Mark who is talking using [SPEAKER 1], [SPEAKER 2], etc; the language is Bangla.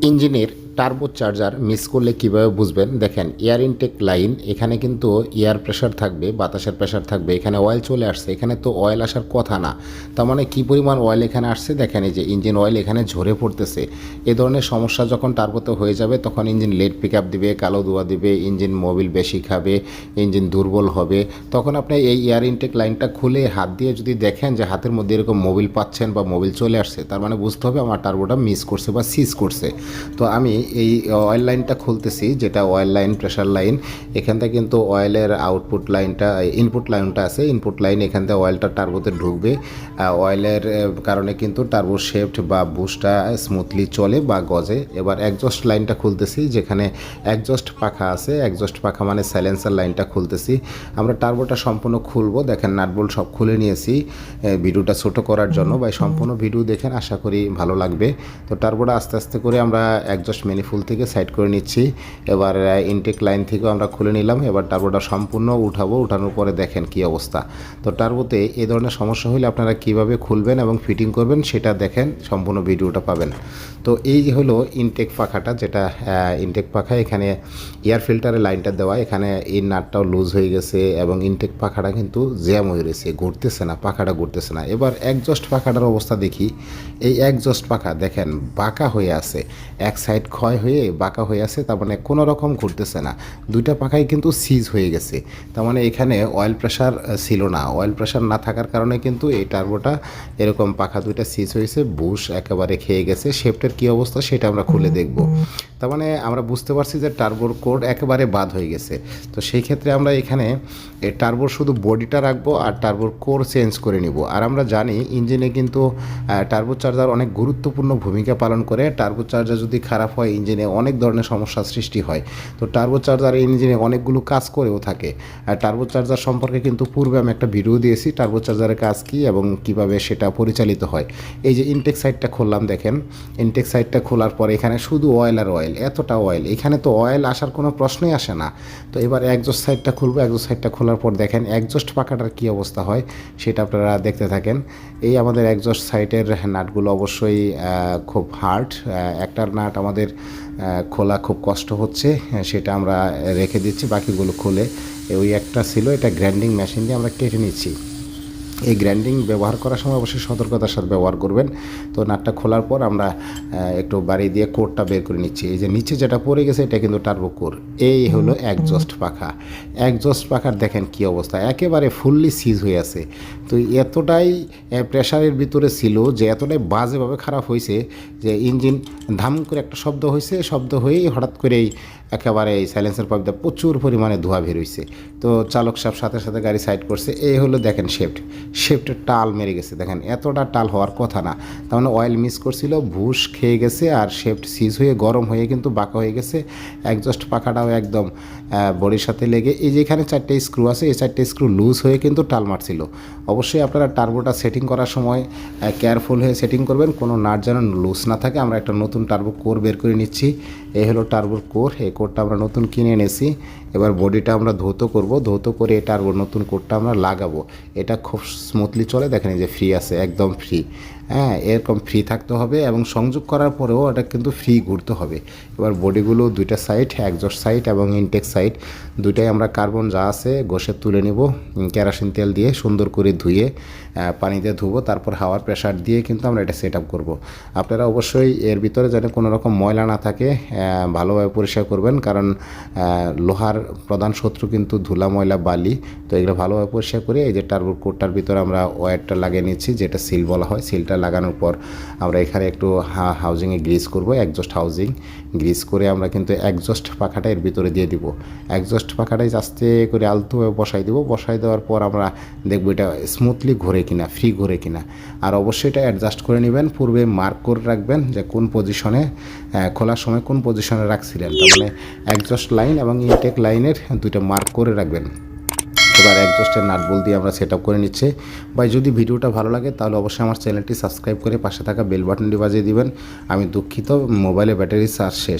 [SPEAKER 1] ইঞ্জিনের টার্বো চার্জার মিস করলে কীভাবে বুঝবেন? দেখেন এয়ার ইনটেক লাইন এখানে কিন্তু এয়ার প্রেশার থাকবে, বাতাসের প্রেশার থাকবে, এখানে অয়েল চলে আসছে, এখানে তো অয়েল আসার কথা না। তার মানে কী পরিমাণ অয়েল এখানে আসছে? দেখেন, এই যে ইঞ্জিন অয়েল এখানে ঝরে পড়তেছে। এ ধরনের সমস্যা যখন টার্বোতে হয়ে যাবে, তখন ইঞ্জিন লেট পিক আপ দিবে, কালো ধোয়া দিবে ইঞ্জিন মোবিল বেশি খাবে ইঞ্জিন দুর্বল হবে। তখন আপনি এই এয়ার ইনটেক লাইনটা খুলে হাত দিয়ে যদি দেখেন যে হাতের মধ্যে এরকম মোবিল পাচ্ছেন বা মোবিল চলে আসছে, তার মানে বুঝতে হবে আমার টার্বোটা মিস করছে বা সিজ করছে। তো আমি এই অয়েল লাইনটা খুলতেছি, যেটা অয়েল লাইন প্রেশার লাইন এখান থেকে কিন্তু অয়েলের আউটপুট লাইনটা ইনপুট লাইনটা আছে। ইনপুট লাইন এখান থেকে অয়েলটা টার্বোতে ঢুকবে। অয়েলের কারণে কিন্তু টার্বো শেফট বা বুস্টটা স্মুথলি চলে বা গজে। এবার একজস্ট লাইনটা খুলতেছি, যেখানে একজস্ট পাখা আছে। একজস্ট পাখা মানে সাইলেন্সার লাইনটা খুলতেছি। আমরা টার্বোটা সম্পূর্ণ খুলবো। দেখেন নাটবোল্ট সব খুলে নিয়েছি। ভিডিওটা ছোট করার জন্য। বা সম্পূর্ণ ভিডিও দেখেন, আশা করি ভালো লাগবে। তো টার্বোটা আস্তে আস্তে করে আমরা একজস্ট মেনিফুল থেকে সাইড করে নিচ্ছি। এবার ইনটেক লাইন থেকেও আমরা খুলে নিলাম। এবার টার্বোটা সম্পূর্ণ উঠাবো। উঠানোর পরে দেখেন কি অবস্থা। তো টার্বোতে এই ধরনের সমস্যা হলে আপনারা কীভাবে খুলবেন এবং ফিটিং করবেন সেটা দেখেন, সম্পূর্ণ ভিডিওটা পাবেন। তো এই হলো ইনটেক পাখাটা, যেটা ইনটেক পাখা। এখানে এয়ার ফিল্টারের লাইনটা দেওয়া। এখানে এই নাটটাও লুজ হয়ে গেছে এবং ইনটেক পাখাটা কিন্তু জ্যাম হয়ে রয়েছে। ঘুরতেছে না, পাখাটা ঘুরতেছে না। এবার একজস্ট পাখাটার অবস্থা দেখি। এই একজস্ট পাখা দেখেন, বাঁকা হয়ে আছে। এক সাইড ক্ষয় হয়ে বাঁকা হয়ে আছে, তার মানে কোনো রকম ঘুরতেছে না। দুইটা পাখাই কিন্তু সিজ হয়ে গেছে। তার মানে এখানে অয়েল প্রেশার ছিল না। অয়েল প্রেশার না থাকার কারণে কিন্তু এই টার্বোটা এরকম পাখা দুইটা সিজ হয়েছে, বুশ একেবারে খেয়ে গেছে। শেফটের কী অবস্থা সেটা আমরা খুলে দেখব। তার মানে আমরা বুঝতে পারছি যে টার্বোর কোড একেবারে বাদ হয়ে গেছে। তো সেই ক্ষেত্রে আমরা এখানে টার্বোর শুধু বডিটা রাখব আর টার্বোর কোর চেঞ্জ করে নিব। আর আমরা জানি ইঞ্জিনে কিন্তু টার্বো চার্জার অনেক গুরুত্বপূর্ণ ভূমিকা পালন করে। টার্বো চার্জার যদি খারাপ হয় ইঞ্জিনে অনেক ধরনের সমস্যার সৃষ্টি হয়। তো টার্বো চার্জার ইঞ্জিনে অনেকগুলো কাজ করেও থাকে। আর টার্বো চার্জার সম্পর্কে কিন্তু পূর্বে আমি একটা ভিডিও দিয়েছি টার্বো চার্জারের কাজ কী এবং কীভাবে সেটা পরিচালিত হয়। এই যে ইনটেক সাইডটা খুললাম, দেখেন। ইনটেক সাইডটা খোলার পর এখানে শুধু অয়েল আর অয়েল এতটা অয়েল এখানে তো অয়েল আসার কোনো প্রশ্নই আসে না। তো এবার একজস্ট সাইডটা খুলবো। একজস্ট সাইডটা খোলার পর দেখেন একজস্ট পাখাটার কী অবস্থা হয় সেটা আপনারা দেখতে থাকেন। এই আমাদের একজস্ট সাইডের নাটগুলো অবশ্যই খুব হার্ড একটার নাট আমাদের খোলা খুব কষ্ট হচ্ছে হ্যাঁ, সেটা আমরা রেখে দিচ্ছি বাকিগুলো খুলে। ওই একটা ছিল এটা গ্র্যান্ডিং মেশিন দিয়ে আমরা কেটে নিচ্ছি। এই গ্র্যান্ডিং ব্যবহার করার সময় অবশ্যই সতর্কতার সাথে ব্যবহার করবেন। তো নাটটা খোলার পর আমরা একটু বাড়ি দিয়ে কোরটা বের করে নিচ্ছি। এই যে নিচে যেটা পড়ে গেছে এটা কিন্তু টার্বো কোর এই হলো একজস্ট পাখা। একজস্ট পাখার দেখেন কি অবস্থা একেবারে ফুললি সিজ হয়ে আছে। তো এতটাই প্রেশারের ভিতরে ছিল যে এতটাই বাজেভাবে খারাপ হয়েছে যে ইঞ্জিন ধাম করে একটা শব্দ হয়েছে শব্দ হয়েই হঠাৎ করেই একেবারে এই সাইলেন্সার পাইপ দিয়ে প্রচুর পরিমাণে ধোঁয়া বের হয়েছে তো চালক সাহেব সাথে সাথে গাড়ি সাইড করছে। এই হলো দেখেন শেফট শেফটের টাল মেরে গেছে। দেখেন, এতটা টাল হওয়ার কথা না। তার মানে অয়েল মিস করছিল, ভুস খেয়ে গেছে আর শেফট সিজ হয়ে গরম হয়ে কিন্তু বাঁকা হয়ে গেছে। একজস্ট পাখাটাও একদম বডির সাথে লেগে। এই যে এখানে চারটে স্ক্রু আছে, এই চারটে স্ক্রু লুজ হয়ে কিন্তু টাল মারছিল। অবশ্যই আপনারা টার্বোটা সেটিং করার সময় কেয়ারফুল হয়ে সেটিং করবেন। কোনো নাট যেন লুজ না থাকে। আমরা একটা নতুন টার্বো কোর বের করে নিচ্ছি। এই হলো টার্বোর কোর এই কোরটা আমরা নতুন কিনে এনেছি। এবার বডিটা আমরা ধৌত করব, ধৌত করে এই টার্বোর নতুন কোরটা আমরা লাগাবো। এটা খুব স্মুথলি চলে, দেখেন যে ফ্রি আছে, একদম ফ্রি হ্যাঁ এরকম ফ্রি থাকতে হবে এবং সংযোগ করার পরেও এটা কিন্তু ফ্রি ঘুরতে হবে। এবার বডিগুলো দুইটা সাইড একজস্ট সাইড এবং ইনটেক সাইড দুইটাই আমরা কার্বন যা আছে ঘষে তুলে নিব কেরোসিন তেল দিয়ে সুন্দর করে ধুয়ে পানিতে ধুবো, তারপর হাওয়ার প্রেশার দিয়ে কিন্তু আমরা এটা সেট আপ করব। আপনারা অবশ্যই এর ভিতরে যেন কোনো রকম ময়লা না থাকে ভালোভাবে পরিষ্কার করবেন, কারণ লোহার প্রধান শত্রু কিন্তু ধুলা, ময়লা, বালি। তো এগুলো ভালোভাবে পরিষ্কার করে এই যে টার্বো কোটটার ভিতরে আমরা ওয়্যারটা লাগিয়ে নিচ্ছি, যেটা সিল বলা হয়। সিলটা লাগানোর পর আমরা এখানে একটু হাউজিংয়ে গ্রিস করব একজস্ট হাউজিং গ্রিস করে আমরা কিন্তু একজস্ট পাখাটা এর ভিতরে দিয়ে দিব। একজস্ট পাখাটাই আস্তে করে আলতোভাবে বসাই দিব। বসাই দেওয়ার পর আমরা দেখব এটা স্মুথলি ঘোরে কিনা ফ্রি ঘোরে কিনা। আর অবশ্যই এটা অ্যাডজাস্ট করে নেবেন। পূর্বে মার্ক করে রাখবেন যে কোন পজিশনে খোলার সময় কোন পজিশনে রাখছিলেন। তার মানে একজস্ট লাইন এবং ইনটেক লাইনের দুইটা মার্ক করে রাখবেন। এবার একজস্টের নাট বল দিয়ে আমরা সেট করে নিচ্ছে। বা যদি ভিডিওটা ভালো লাগে, তাহলে অবশ্যই আমার চ্যানেলটি সাবস্ক্রাইব করে পাশে থাকা বেল বাটনটি বাজিয়ে দিবেন। আমি দুঃখিত মোবাইলে ব্যাটারি চার্জ শেষ।